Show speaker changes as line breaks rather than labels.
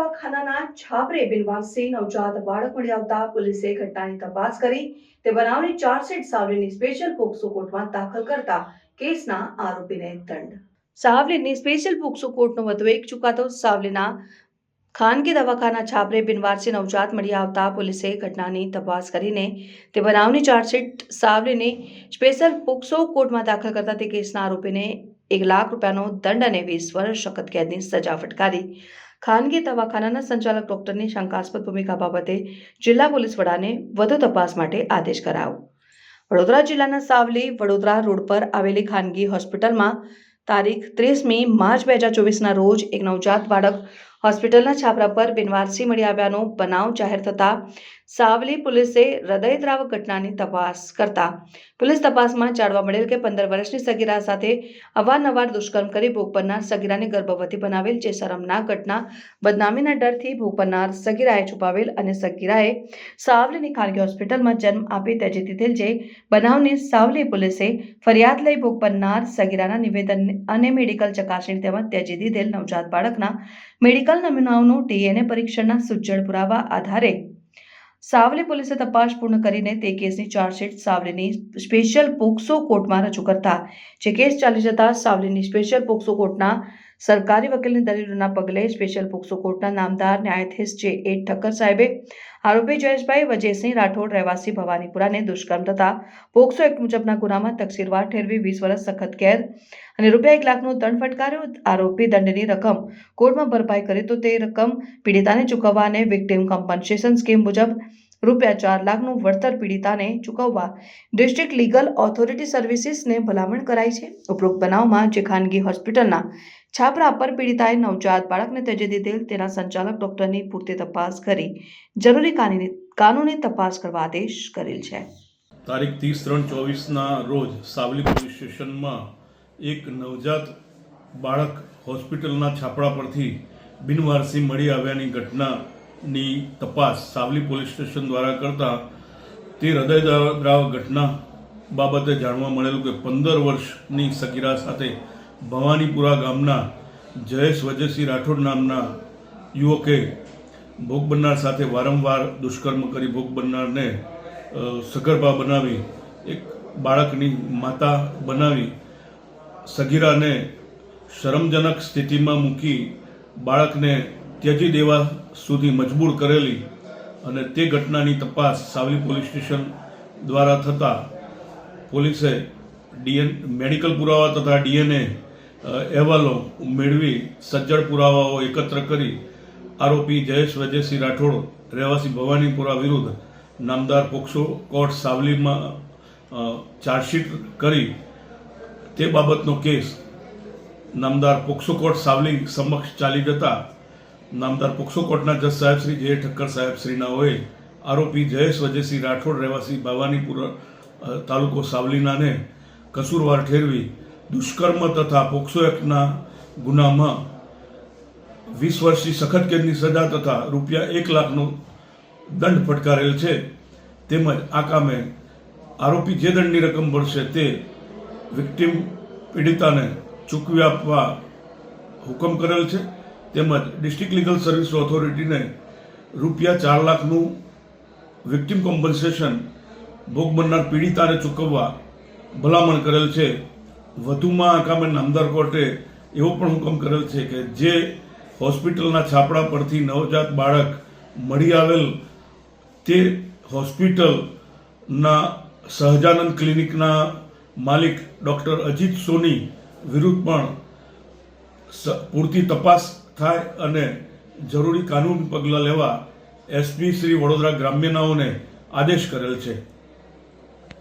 દવાખાનાના છાપરે બિનવારસી નવજાત બાળક મળી આવતા પોલીસે ઘટનાની તપાસ કરી. તે બનાવની ચાર્જશીટ સાવલીની સ્પેશિયલ પોક્સો કોર્ટમાં દાખલ કરતા કેસના આરોપીને દંડ. સાવલીની સ્પેશિયલ પોક્સો કોર્ટનો વધુ એક ચુકાદો સાવલીના ખાનગી દવાખાના છાપરે બિનવારસી નવજાત મળી આવતા પોલીસે ઘટનાની તપાસ કરીને તે બનાવની ચાર્જશીટ સાવલીને સ્પેશિયલ પોક્સો કોર્ટમાં દાખલ કરતા તે કેસના આરોપીને એક લાખ રૂપિયાનો દંડ અને વીસ વર્ષ સખત કેદની સજા ફટકારી. ખાનગી દવાખાનાના સંચાલક ડોક્ટરની શંકાસ્પદ ભૂમિકા બાબતે જિલ્લા પોલીસ વડાને વધુ તપાસ માટે આદેશ કરાયો. વડોદરા જિલ્લાના સાવલી, વડોદરા રોડ પર આવેલી ખાનગી હોસ્પિટલમાં તારીખ ત્રીસમી માર્ચ બે હજાર ચોવીસના રોજ એક નવજાત બાળક હોસ્પિટલના છાપરા પર બિનવારસી મળી આવ્યાનો બનાવ જાહેર થતાં સાવલી પોલીસે હૃદયદ્રાવક ઘટનાની તપાસ કરતા પોલીસ તપાસમાં જાણવા મળેલ કે પંદર વર્ષની સગીરા સાથે અવારનવાર દુષ્કર્મ કરી ભોગ બનનાર સગીરાને ગર્ભવતી બનાવેલ જે શરમનાક ઘટના બદનામીના ડરથી ભોગ બનનાર સગીરાએ છુપાવેલ અને સગીરાએ સાવલીની ખાનગી હોસ્પિટલમાં જન્મ આપી ત્યજી દીધેલ જે બનાવની સાવલી પોલીસે ફરિયાદ લઈ ભોગ બનનાર સગીરાના નિવેદન અને મેડિકલ ચકાસણી તેમજ ત્યજી દીધેલ નવજાત બાળકના મેડિકલ નમૂનાઓનું ડીએનએ પરીક્ષણના સુજ્જડ પુરાવા આધારે સાવલી પોલીસે તપાસ પૂર્ણ કરીને તે કેસની ચાર્જશીટ સાવલીની સ્પેશિયલ પોક્સો કોર્ટમાં રજૂ કરતા. જે કેસ ચાલી જતા સાવલીની સ્પેશિયલ પોક્સો કોર્ટના સરકારી વકીલની દલીલોના પગલે સ્પેશિયલ પોક્સો કોર્ટના નામદાર ન્યાયાધીશ જે એ ઠક્કર સાહેબે આરોપી જયેશભાઈ વજયસિંહ રાઠોડ રહેવાસી ભવાનીપુરાને દુષ્કર્મ તથા પોક્સો એક્ટ મુજબના ગુનામાં તકસીરવાર ઠેરવી વીસ વર્ષ સખત કેદ અને રૂપિયા એક લાખનો દંડ ફટકાર્યો. આરોપી દંડની રકમ કોર્ટમાં ભરપાઈ કરી તો તે રકમ પીડિતાને ચૂકવવા અને વિક્ટિમ કમ્પન્સેશન સ્કીમ મુજબ રૂપિયા ચાર લાખનું વળતર પીડિતાને ચૂકવવા ડિસ્ટ્રિક્ટ લીગલ ઓથોરિટી સર્વિસીસને ભલામણ કરાઈ છે. ઉપરોક્ત બનાવમાં જે ખાનગી હોસ્પિટલના છાપરા પર પીડિતાએ નવજાત બાળકને ત્યજી દીધેલ તેના સંચાલક ડોક્ટરની પૂરતી તપાસ કરી જરૂરી કાનૂની કાનૂની તપાસ કરવા આદેશ કરેલ છે.
તારીખ ત્રીસ ત્રણ ચોવીસના રોજ સાવલી પોલીસ સ્ટેશનમાં એક નવજાત બાળક હોસ્પિટલના છાપરા પરથી બિનવારસી મળી આવ્યાની ઘટનાની તપાસ સાવલી પોલીસ સ્ટેશન દ્વારા કરતા તે હૃદયદ્રાવક ઘટના બાબતે જાણવા મળેલું કે પંદર વર્ષની સગીરા સાથે ભવાનીપુરા ગામના જયેશ વજયસિંહ રાઠોડ નામના યુવકે ભોગ બનનાર સાથે વારંવાર દુષ્કર્મ કરી ભોગ બનનારને સગર્ભા બનાવી, એક બાળકની માતા બનાવી, સગીરાને શરમજનક સ્થિતિમાં મૂકી બાળકને ત્યજી દેવા સુધી મજબૂર કરેલી અને તે ઘટનાની તપાસ સાવલી પોલીસ સ્ટેશન દ્વારા થતાં પોલીસે ડીએન, મેડિકલ પુરાવા તથા ડીએનએ અહેવાલો મેળવી સજ્જડ પુરાવાઓ એકત્ર કરી આરોપી જયેશ વજયસિંહ રાઠોડ, રહેવાસી ભવાનીપુરા વિરુદ્ધ નામદાર પોક્સો કોર્ટ સાવલીમાં ચાર્જશીટ કરી તે બાબતનો કેસ નામદાર પોક્સો કોર્ટ સાવલી સમક્ષ ચાલી જતા નામદાર પોક્સો કોર્ટના જજ સાહેબ શ્રી જે ઠક્કર સાહેબ શ્રીના હોય, આરોપી જયેશ વજેસિંહ રાઠોડ રહેવાસી ભવાનીપુર તાલુકો સાવલીનાને કસૂરવાર ઠેરવી દુષ્કર્મ તથા પોક્સો એક્ટના ગુનામાં વીસ વર્ષની સખત કેદની સજા તથા રૂપિયા એક લાખનો દંડ ફટકારેલ છે. તેમજ આ કામે આરોપી જે દંડની રકમ ભરશે તે વિક્ટિમ પીડિતાને ચૂકવી આપવા હુકમ કરેલ છે. તેમજ ડિસ્ટ્રિક્ટ લીગલ સર્વિસ ઓથોરિટીને રૂપિયા ચાર લાખનું વિક્ટિમ કોમ્પન્સેશન ભોગ બનનાર પીડિતાને ચૂકવવા ભલામણ કરેલ છે. વધુમાં આ કામે નામદાર કોર્ટે એવો પણ હુકમ કરેલ છે કે જે હોસ્પિટલના છાપડા પરથી નવજાત બાળક મળી આવેલ તે હોસ્પિટલના સહજાનંદ ક્લિનિકના માલિક ડૉક્ટર અજીત સોની વિરુદ્ધ પણ પૂરતી તપાસ થાય અને જરૂરી કાનૂન પગલાં લેવા એસપી શ્રી વડોદરા ગ્રામ્યનાઓને આદેશ કરેલ છે.